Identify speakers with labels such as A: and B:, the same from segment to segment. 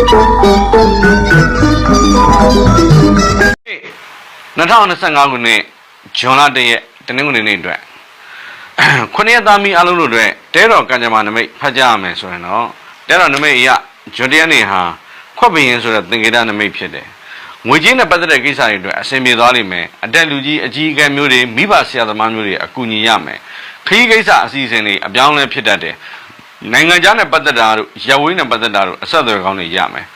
A: 2025ခုနှစ်ဇွန်လ1ရက်တနင်္ဂနွေနေ့အတွက်ခုနှစ်ရက်သားမီအလုံးတို့အတွက်တဲတော်ကံကြမ္မာနမိတ်ဖတ်ကြရမယ်ဆိုရင်တော့တဲတော်နမိတ်အရဂျွန်တရနေဟာခွက်ပင်ဆိုတဲ့သင်္ကေတနမိတ်ဖြစ်တယ်ငွေကြေးနဲ့ပတ်သက်တဲ့ကိစ္စတွေအတွက်အဆင်ပြေသွားလိမ့်မယ်အတက်လူကြီးအကြီးအကဲမျိုးတွေမိဘဆရာသမားမျိုးတွေအကူအညီရမယ်ခရီးကိစ္စအစီအစဉ်တွေအပြောင်းအလဲဖြစ်တတ်တယ် နိုင်ငံခြားနဲ့ပတ်သက်တာတို့ရဝေးနဲ့ပတ်သက်တာတို့အဆက်အသွယ်ကောင်းတွေရမယ်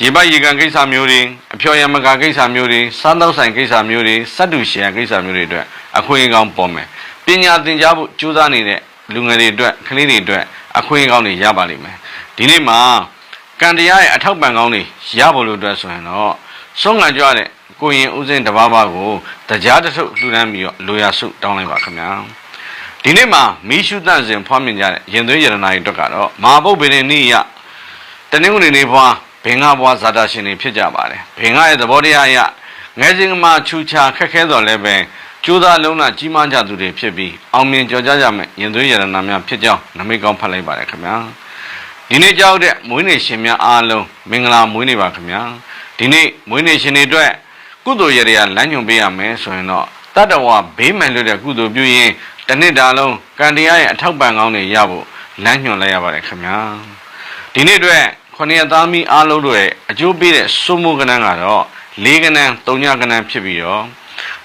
A: ရေပတ်ရေကန်ကိစ္စမျိုးတွေအဖျော်ရမကာကိစ္စမျိုးတွေစားသောက်ဆိုင်ကိစ္စမျိုးတွေစက်တူရှယ်ကိစ္စမျိုးတွေအတွက်အခွင့်အရေးကောင်းပေါ်မယ်ပညာသင်ကြားဖို့ကြိုးစားနေတဲ့လူငယ်တွေအတွက်ကလေးတွေအတွက်အခွင့်အရေးကောင်းတွေရပါလိမ့်မယ်ဒီနေ့မှာကံတရားရဲ့အထောက်ပံ့ကောင်းတွေရဖို့လို့အတွက်ဆိုရင်တော့ဆုံးငံကြွတဲ့ကိုရင်ဦးစင်းတဘာဘာကိုတရားတစ်ထုပ်လှူဒန်းပြီးတော့လိုရာစုတောင်းလိုက်ပါခင်ဗျာ ဒီနေ့မှာမီးရှုသန့်စဉ်ဖွားမြင်ကြတဲ့ရင်သွေးရတနာတွေအတွက်ကတော့မဟာပုတ်ပင်နေနေ့ရတနင်္ဂနွေနေ့ဘွားဘင်္ဂဘွားဇာတာရှင်တွေဖြစ်ကြပါတယ်ဘင်္ဂရဲ့သဘောတရားအရငယ်စဉ်ကမှချူချာခက်ခဲတော်လည်းပဲကျိုးသားလုံးနာကြီးမားကြသူတွေဖြစ်ပြီးအောင်မြင်ကြော်ကြကြမယ်ရင်သွေးရတနာများဖြစ်ကြောင်းနမိတ်ကောင်းဖတ်လိုက်ပါတယ်ခင်ဗျာဒီနေ့ကြောက်တဲ့မွေးနေ့ရှင်များအားလုံးမင်္ဂလာမွေးနေ့ပါခင်ဗျာဒီနေ့မွေးနေ့ရှင်တွေအတွက်ကုသိုလ်ရရလမ်းညွှန်ပေးရမယ်ဆိုရင်တော့ တတ္တဝါဘေးမှန်လွတ်တဲ့ကုသိုလ်ပြုရင်တစ်နှစ်တာလုံးကံတရားရဲ့အထောက်ပံ့ကောင်းတွေရဖို့လမ်းညွှန်လိုက်ရပါတယ်ခင်ဗျာဒီနေ့အတွက်ခொနည်းသားမီအားလုံးတို့ရဲ့အကျိုးပေးတဲ့စုမှုကဏ္ဍကတော့၄ကဏ္ဍ၃ညကဏ္ဍဖြစ်ပြီးတော့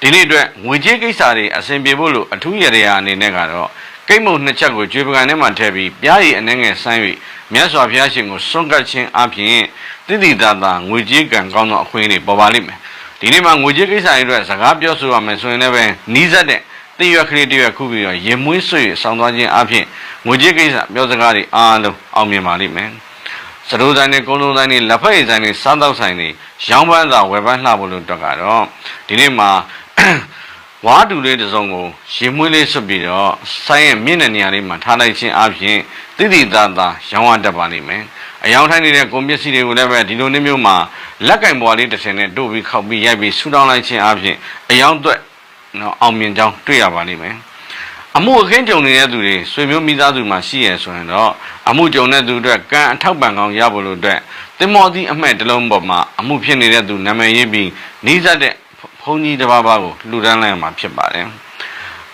A: ဒီနေ့အတွက်ငွေကြေးကိစ္စတွေအဆင်ပြေဖို့လို့အထူးရရအနေနဲ့ကတော့ကိတ်မုံနှစ်ချက်ကိုကျွေးပကံထဲမှာထည့်ပြီးပြားရည်အနေငယ်ဆိုင်း၍မြတ်စွာဘုရားရှင်ကိုစွန့်ကပ်ခြင်းအပြင်တိတိတသာငွေကြေးကံကောင်းသောအခွင့်အရေးတွေပေါ်ပါလိမ့်မယ် ဒီနေ့မှာငွေကြေးကိစ္စတွေအတွက်စကားပြောဆိုရမယ်ဆိုရင်လည်းပဲနီးစပ်တဲ့တည့်ရွက်ကလေးတည့်ရွက်ခုပြီးတော့ရင်မွေးဆွေဆောင်းသွားခြင်းအပြင်ငွေကြေးကိစ္စပြောစကားတွေအားလုံးအောင်မြင်ပါလိမ့်မယ်စရိုးဆိုင်တွေကုန်းလုံးဆိုင်တွေလက်ဖက်ရည်ဆိုင်တွေစားတောက်ဆိုင်တွေရောင်းပန်းသာဝယ်ပန်းလှဖို့လို့တွက်ကတော့ဒီနေ့မှာဝါတူလေးတစ်စုံကိုရင်မွေးလေးဆွတ်ပြီးတော့ဆိုင်းရဲ့မြင့်တဲ့နေရာလေးမှာထားလိုက်ခြင်းအပြင်တိတိတသာရောင်းရတတ်ပါလိမ့်မယ် အယောင်ထိုင်းနေတဲ့ကုန်ပစ္စည်းတွေကိုလည်းပဲဒီလိုနေ့မျိုးမှာလက်ကင်ပွားလေးတစ်ထည်နဲ့တို့ပြီးခောက်ပြီးရိုက်ပြီးဆူတောင်းလိုက်ခြင်းအပြင်အယောင်သွက်နော်အောင်မြင်ကြောင်းတွေ့ရပါလိမ့်မယ်အမှုအခင်းကြုံနေတဲ့သူတွေဆွေမျိုးမိသားစုမှာရှိရဆိုရင်တော့အမှုကြုံတဲ့သူအတွက်ကံအထောက်ပံ့ကောင်းရဖို့လို့အတွက်တင်မော်သည့်အမှတ်တစ်လုံးပေါ်မှာအမှုဖြစ်နေတဲ့သူနာမည်ရေးပြီးနှီးစပ်တဲ့ဘုန်းကြီးတစ်ပါးပါးကိုလှူဒန်းလိုက်ရမှာဖြစ်ပါတယ်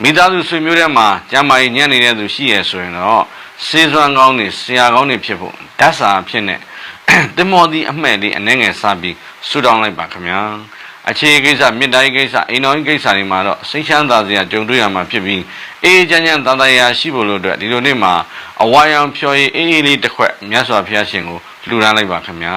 A: မိသားစုဆွေမျိုးထဲမှာကျမ်းမာရေးညံ့နေတဲ့သူရှိရဆိုရင်တော့ စေစွမ်းကောင်းတွေဆရာကောင်းတွေဖြစ်ဖို့ဓာတ်စာဖြစ်နေတင်မော်သည့်အမှတ်လေးအနှဲငယ်စားပြီးဆူတောင်းလိုက်ပါခင်ဗျာအခြေကိစ္စမြစ်တိုင်းကိစ္စအိမ်တော်ကြီးကိစ္စတွေမှာတော့စိတ်ချမ်းသာစရာကြုံတွေ့ရမှာဖြစ်ပြီးအေးချမ်းချမ်းသာသာရာရှိဖို့လို့အတွက်ဒီလိုနေ့မှာအဝါရောင်ဖြော်ရည်အေးအေးလေးတစ်ခွက်မြတ်စွာဘုရားရှင်ကိုလှူဒန်းလိုက်ပါခင်ဗျာ